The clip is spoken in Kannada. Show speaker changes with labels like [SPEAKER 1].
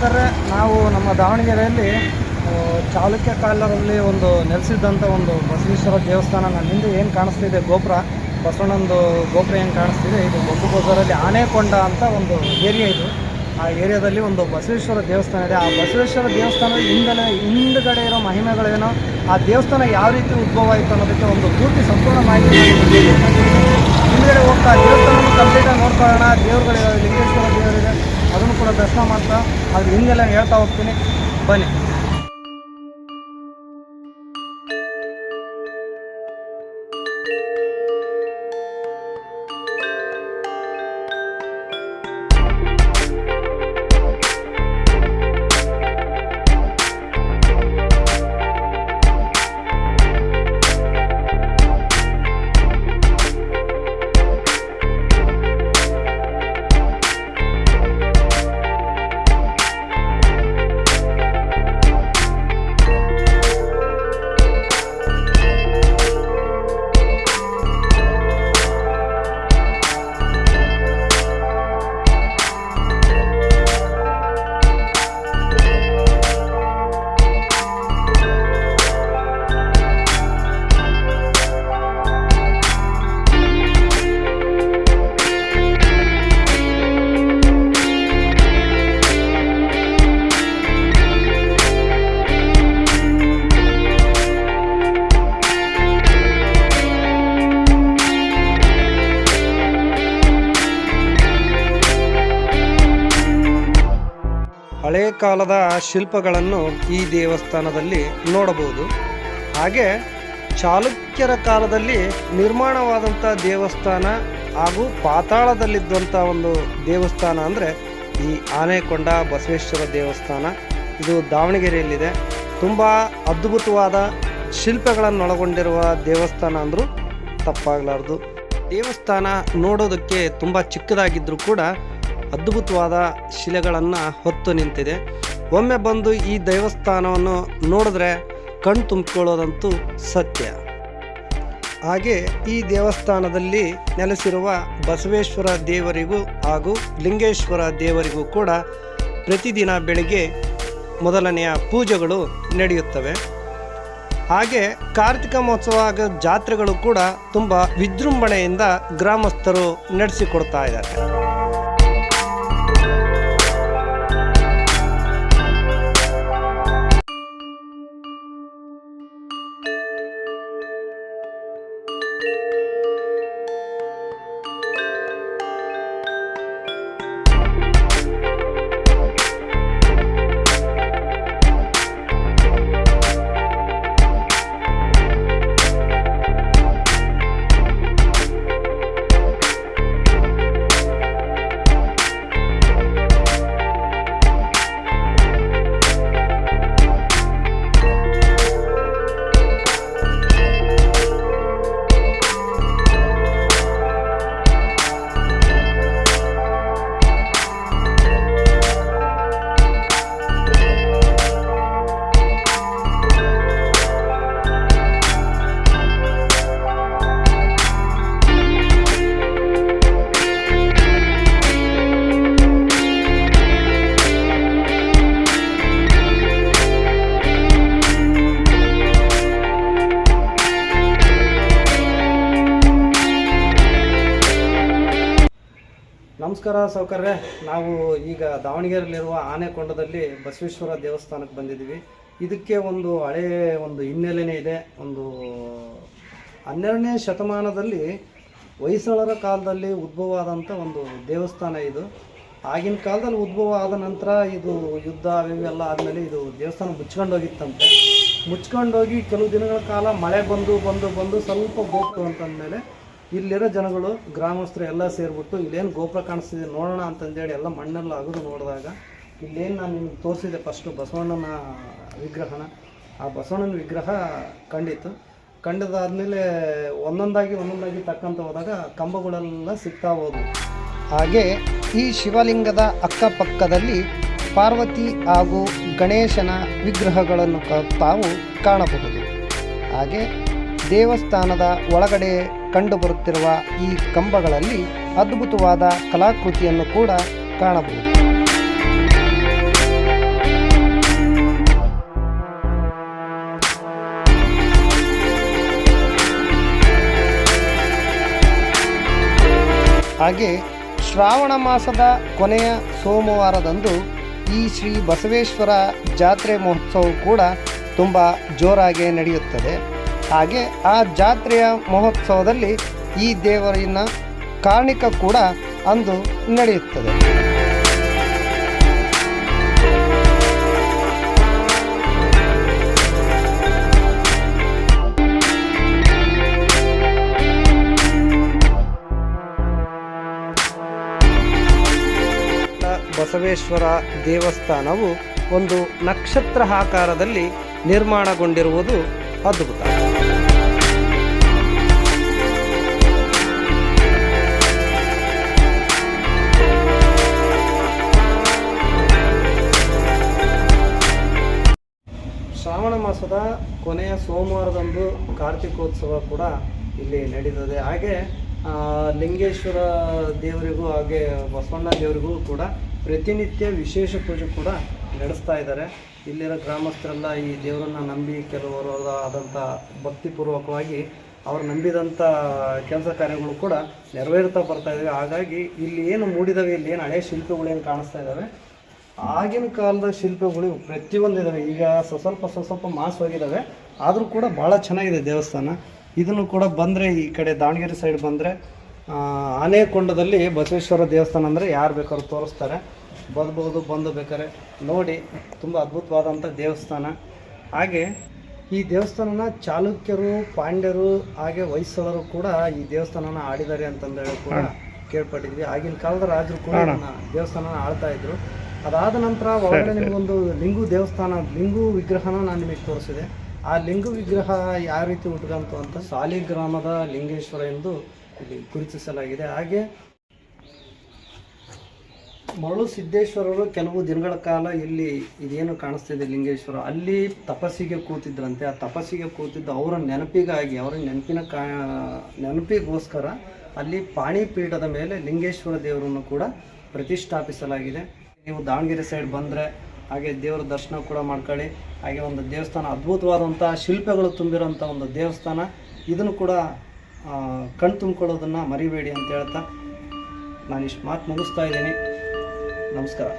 [SPEAKER 1] ನಮಸ್ಕಾರ ನಾವು ನಮ್ಮ ದಾವಣಗೆರೆಯಲ್ಲಿ ಚಾಲುಕ್ಯ ಕಾಲದಲ್ಲಿ ಒಂದು ನೆಲೆಸಿದ್ದಂಥ ಒಂದು ಬಸವೇಶ್ವರ ದೇವಸ್ಥಾನ ನನ್ನ ಹಿಂದೆ ಏನು ಕಾಣಿಸ್ತಿದೆ ಗೋಪುರ? ಬಸವಣ್ಣಂದು ಗೋಪುರ ಏನು ಕಾಣಿಸ್ತಿದೆ? ಇದು ಬೊಬ್ಬು ಬಜಾರಲ್ಲಿ ಆನೆಕೊಂಡ ಅಂತ ಒಂದು ಏರಿಯಾ ಇದು. ಆ ಏರಿಯಾದಲ್ಲಿ ಒಂದು ಬಸವೇಶ್ವರ ದೇವಸ್ಥಾನ ಇದೆ. ಆ ಬಸವೇಶ್ವರ ದೇವಸ್ಥಾನದ ಹಿಂದಲೇ, ಹಿಂದ್ಗಡೆ ಇರೋ ಮಹಿಮೆಗಳೇನೋ? ಆ ದೇವಸ್ಥಾನ ಯಾವ ರೀತಿ ಉದ್ಭವ ಆಯಿತು ಅನ್ನೋದಕ್ಕೆ ಒಂದು ಪೂರ್ತಿ ಸಂಪೂರ್ಣ ಮಾಹಿತಿ. ಹಿಂದ್ಗಡೆ ಹೋಗ್ತಾ ದೇವಸ್ಥಾನ ಕಂಪ್ಲೀಟಾಗಿ ನೋಡ್ಕೊಳ್ಳೋಣ. ದೇವರುಗಳಿರೋ ಲಿಂಗೇಶ್ವರ ಕೂಡ ದರ್ಶನ ಮಾಡ್ತಾ ಅದ್ರ ಹಿಂದೆಲ್ಲ ಹೇಳ್ತಾ ಹೋಗ್ತೀನಿ. ಬನ್ನಿ. ಹಳೆ ಕಾಲದ ಶಿಲ್ಪಗಳನ್ನು ಈ ದೇವಸ್ಥಾನದಲ್ಲಿ ನೋಡಬಹುದು. ಹಾಗೆ ಚಾಲುಕ್ಯರ ಕಾಲದಲ್ಲಿ ನಿರ್ಮಾಣವಾದಂಥ ದೇವಸ್ಥಾನ ಹಾಗೂ ಪಾತಾಳದಲ್ಲಿದ್ದಂಥ ಒಂದು ದೇವಸ್ಥಾನ ಅಂದರೆ ಈ ಆನೆಕೊಂಡ ಬಸವೇಶ್ವರ ದೇವಸ್ಥಾನ. ಇದು ದಾವಣಗೆರೆಯಲ್ಲಿದೆ. ತುಂಬ ಅದ್ಭುತವಾದ ಶಿಲ್ಪಗಳನ್ನು ಒಳಗೊಂಡಿರುವ ದೇವಸ್ಥಾನ ಅಂದರೂ ತಪ್ಪಾಗಲಾರ್ದು. ದೇವಸ್ಥಾನ ನೋಡೋದಕ್ಕೆ ತುಂಬ ಚಿಕ್ಕದಾಗಿದ್ದರೂ ಕೂಡ ಅದ್ಭುತವಾದ ಶಿಲೆಗಳನ್ನು ಹೊತ್ತು ನಿಂತಿದೆ. ಒಮ್ಮೆ ಬಂದು ಈ ದೇವಸ್ಥಾನವನ್ನು ನೋಡಿದ್ರೆ ಕಣ್ ತುಂಬಿಕೊಳ್ಳೋದಂತೂ ಸತ್ಯ. ಹಾಗೆ ಈ ದೇವಸ್ಥಾನದಲ್ಲಿ ನೆಲೆಸಿರುವ ಬಸವೇಶ್ವರ ದೇವರಿಗೂ ಹಾಗೂ ಲಿಂಗೇಶ್ವರ ದೇವರಿಗೂ ಕೂಡ ಪ್ರತಿದಿನ ಬೆಳಿಗ್ಗೆ ಮೊದಲನೆಯ ಪೂಜೆಗಳು ನಡೆಯುತ್ತವೆ. ಹಾಗೆ ಕಾರ್ತಿಕ ಮಹೋತ್ಸವ ಜಾತ್ರೆಗಳು ಕೂಡ ತುಂಬ ವಿಜೃಂಭಣೆಯಿಂದ ಗ್ರಾಮಸ್ಥರು ನಡೆಸಿಕೊಡ್ತಾ ಇದ್ದಾರೆ. ನಮಸ್ಕಾರ ಸೌಕರ್ಯ. ನಾವು ಈಗ ದಾವಣಗೆರೆಯಲ್ಲಿರುವ ಆನೆಕೊಂಡದಲ್ಲಿ ಬಸವೇಶ್ವರ ದೇವಸ್ಥಾನಕ್ಕೆ ಬಂದಿದ್ದೀವಿ. ಇದಕ್ಕೆ ಒಂದು ಹಳೆ ಒಂದು ಹಿನ್ನೆಲೆನೇ ಇದೆ. ಒಂದು ಹನ್ನೆರಡನೇ ಶತಮಾನದಲ್ಲಿ ಹೊಯ್ಸಳರ ಕಾಲದಲ್ಲಿ ಉದ್ಭವ ಆದಂಥ ಒಂದು ದೇವಸ್ಥಾನ ಇದು. ಆಗಿನ ಕಾಲದಲ್ಲಿ ಉದ್ಭವ ಆದ ನಂತರ ಇದು ಯುದ್ಧ ಇವೆಲ್ಲ ಆದಮೇಲೆ ಇದು ದೇವಸ್ಥಾನ ಮುಚ್ಕೊಂಡು ಹೋಗಿತ್ತಂತೆ. ಮುಚ್ಕೊಂಡೋಗಿ ಕೆಲವು ದಿನಗಳ ಕಾಲ ಮಳೆ ಬಂದು ಬಂದು ಬಂದು ಸ್ವಲ್ಪ ಗೋಪುರ ಅಂತಂದಮೇಲೆ ಇಲ್ಲಿರೋ ಜನಗಳು, ಗ್ರಾಮಸ್ಥರು ಎಲ್ಲ ಸೇರಿಬಿಟ್ಟು ಇಲ್ಲೇನು ಗೋಪುರ ಕಾಣಿಸ್ತಿದೆ ನೋಡೋಣ ಅಂತಂದೇಳಿ ಎಲ್ಲ ಮಣ್ಣಲ್ಲಿ ಅಗದು ನೋಡಿದಾಗ, ಇಲ್ಲೇನು ನಾನು ನಿಮ್ಗೆ ತೋರಿಸಿದೆ ಫಸ್ಟು ಬಸವಣ್ಣನ ವಿಗ್ರಹನ. ಆ ಬಸವಣ್ಣನ ವಿಗ್ರಹ ಕಂಡಿತ್ತು. ಕಂಡದಾದಮೇಲೆ ಒಂದೊಂದಾಗಿ ಒಂದೊಂದಾಗಿ ತಕ್ಕಂತ ಹೋದಾಗ ಕಂಬಗಳೆಲ್ಲ ಸಿಗ್ತಾ ಹೋದವು. ಹಾಗೆ ಈ ಶಿವಲಿಂಗದ ಅಕ್ಕಪಕ್ಕದಲ್ಲಿ ಪಾರ್ವತಿ ಹಾಗೂ ಗಣೇಶನ ವಿಗ್ರಹಗಳನ್ನು ತಾವು ಕಾಣಬಹುದು. ಹಾಗೆ ದೇವಸ್ಥಾನದ ಒಳಗಡೆ ಕಂಡುಬರುತ್ತಿರುವ ಈ ಕಂಬಗಳಲ್ಲಿ ಅದ್ಭುತವಾದ ಕಲಾಕೃತಿಯನ್ನು ಕೂಡ ಕಾಣಬಹುದು. ಹಾಗೆ ಶ್ರಾವಣ ಮಾಸದ ಕೊನೆಯ ಸೋಮವಾರದಂದು ಈ ಶ್ರೀ ಬಸವೇಶ್ವರ ಜಾತ್ರೆ ಮಹೋತ್ಸವ ಕೂಡ ತುಂಬ ಜೋರಾಗಿ ನಡೆಯುತ್ತದೆ. ಹಾಗೆ ಆ ಜಾತ್ರೆಯ ಮಹೋತ್ಸವದಲ್ಲಿ ಈ ದೇವರಿನ ಕಾಣಿಕ ಕೂಡ ಅಂದು ನಡೆಯುತ್ತದೆ. ಬಸವೇಶ್ವರ ದೇವಸ್ಥಾನವು ಒಂದು ನಕ್ಷತ್ರ ಆಕಾರದಲ್ಲಿ ನಿರ್ಮಾಣಗೊಂಡಿರುವುದು ಅದ್ಭುತ. ಮಾಸದ ಕೊನೆಯ ಸೋಮವಾರದಂದು ಕಾರ್ತಿಕೋತ್ಸವ ಕೂಡ ಇಲ್ಲಿ ನಡೀತದೆ. ಹಾಗೆ ಲಿಂಗೇಶ್ವರ ದೇವರಿಗೂ ಹಾಗೆ ಬಸವಣ್ಣ ದೇವರಿಗೂ ಕೂಡ ಪ್ರತಿನಿತ್ಯ ವಿಶೇಷ ಪೂಜೆ ಕೂಡ ನಡೆಸ್ತಾ ಇದ್ದಾರೆ. ಇಲ್ಲಿರೋ ಗ್ರಾಮಸ್ಥರೆಲ್ಲ ಈ ದೇವರನ್ನು ನಂಬಿ ಕೆಲವರು ಆದಂಥ ಭಕ್ತಿಪೂರ್ವಕವಾಗಿ ಅವ್ರು ನಂಬಿದಂಥ ಕೆಲಸ ಕಾರ್ಯಗಳು ಕೂಡ ನೆರವೇರ್ತಾ ಬರ್ತಾ ಇದ್ದಾವೆ ಹಾಗಾಗಿ ಇಲ್ಲಿ ಏನು ಮೂಡಿದಾವೆ, ಇಲ್ಲಿ ಏನು ಹಳೆ ಶಿಲ್ಪಗಳು ಏನು ಕಾಣಿಸ್ತಾ ಇದ್ದಾವೆ ಆಗಿನ ಕಾಲದ ಶಿಲ್ಪಗಳು ಪ್ರತಿಯೊಂದು ಇದಾವೆ ಈಗ ಸ್ವಸ್ವಲ್ಪ ಸ್ವಲ್ಪ ಸ್ವಲ್ಪ ಮಾಸ್ ಹೋಗಿದ್ದಾವೆ ಆದರೂ ಕೂಡ ಭಾಳ ಚೆನ್ನಾಗಿದೆ ದೇವಸ್ಥಾನ. ಇದನ್ನು ಕೂಡ ಬಂದರೆ ಈ ಕಡೆ ದಾವಣಗೆರೆ ಸೈಡ್ ಬಂದರೆ ಆನೆಕೊಂಡದಲ್ಲಿ ಬಸವೇಶ್ವರ ದೇವಸ್ಥಾನ ಅಂದರೆ ಯಾರು ಬೇಕಾದ್ರೂ ತೋರಿಸ್ತಾರೆ. ಬರ್ಬೋದು ಬಂದು ಬೇಕಾದ್ರೆ. ನೋಡಿ ತುಂಬ ಅದ್ಭುತವಾದಂಥ ದೇವಸ್ಥಾನ. ಹಾಗೆ ಈ ದೇವಸ್ಥಾನನ ಚಾಲುಕ್ಯರು ಪಾಂಡ್ಯರು ಹಾಗೆ ಹೊಯ್ಸಳರು ಕೂಡ ಈ ದೇವಸ್ಥಾನನ ಆಡಿದ್ದಾರೆ ಅಂತಂದೇಳಿ ಕೂಡ ಕೇಳ್ಪಟ್ಟಿದ್ವಿ. ಆಗಿನ ಕಾಲದ ರಾಜರು ಕೂಡ ದೇವಸ್ಥಾನನ ಆಳ್ತಾ ಇದ್ರು. ಅದಾದ ನಂತರ ಒಳಗಡೆ ನಿಮಗೊಂದು ಲಿಂಗು ದೇವಸ್ಥಾನ ಲಿಂಗು ವಿಗ್ರಹನ ನಾನು ನಿಮಗೆ ತೋರಿಸಿದೆ. ಆ ಲಿಂಗು ವಿಗ್ರಹ ಯಾವ ರೀತಿ ಹುಟ್ಕಂತು ಅಂತ ಸಾಲಿಗ್ರಾಮದ ಲಿಂಗೇಶ್ವರ ಎಂದು ಇಲ್ಲಿ ಗುರುತಿಸಲಾಗಿದೆ. ಹಾಗೆ ಮರಳು ಸಿದ್ದೇಶ್ವರರು ಕೆಲವು ದಿನಗಳ ಕಾಲ ಇಲ್ಲಿ ಇದೇನು ಕಾಣಿಸ್ತಿದೆ ಲಿಂಗೇಶ್ವರ? ಅಲ್ಲಿ ತಪಸ್ಸಿಗೆ ಕೂತಿದ್ರಂತೆ. ಆ ತಪಸ್ಸಿಗೆ ಕೂತಿದ್ದು ಅವರ ನೆನಪಿಗಾಗಿ ಅವರ ನೆನಪಿನ ಕಾ ನೆನಪಿಗೋಸ್ಕರ ಅಲ್ಲಿ ಪಾಣಿಪೀಠದ ಮೇಲೆ ಲಿಂಗೇಶ್ವರ ದೇವರನ್ನು ಕೂಡ ಪ್ರತಿಷ್ಠಾಪಿಸಲಾಗಿದೆ. ನೀವು ದಾವಣಗೆರೆ ಸೈಡ್ ಬಂದರೆ ಹಾಗೆ ದೇವರ ದರ್ಶನ ಕೂಡ ಮಾಡ್ಕೊಳ್ಳಿ. ಹಾಗೆ ಒಂದು ದೇವಸ್ಥಾನ ಅದ್ಭುತವಾದಂಥ ಶಿಲ್ಪಗಳು ತುಂಬಿರೋಂಥ ಒಂದು ದೇವಸ್ಥಾನ. ಇದನ್ನು ಕೂಡ ಕಣ್ ತುಂಬಿಕೊಳ್ಳೋದನ್ನು ಮರಿಬೇಡಿ ಅಂತ ಹೇಳ್ತಾ ನಾನು ಇಷ್ಟು ಮಾತು ಮುಗಿಸ್ತಾ ಇದ್ದೀನಿ. ನಮಸ್ಕಾರ.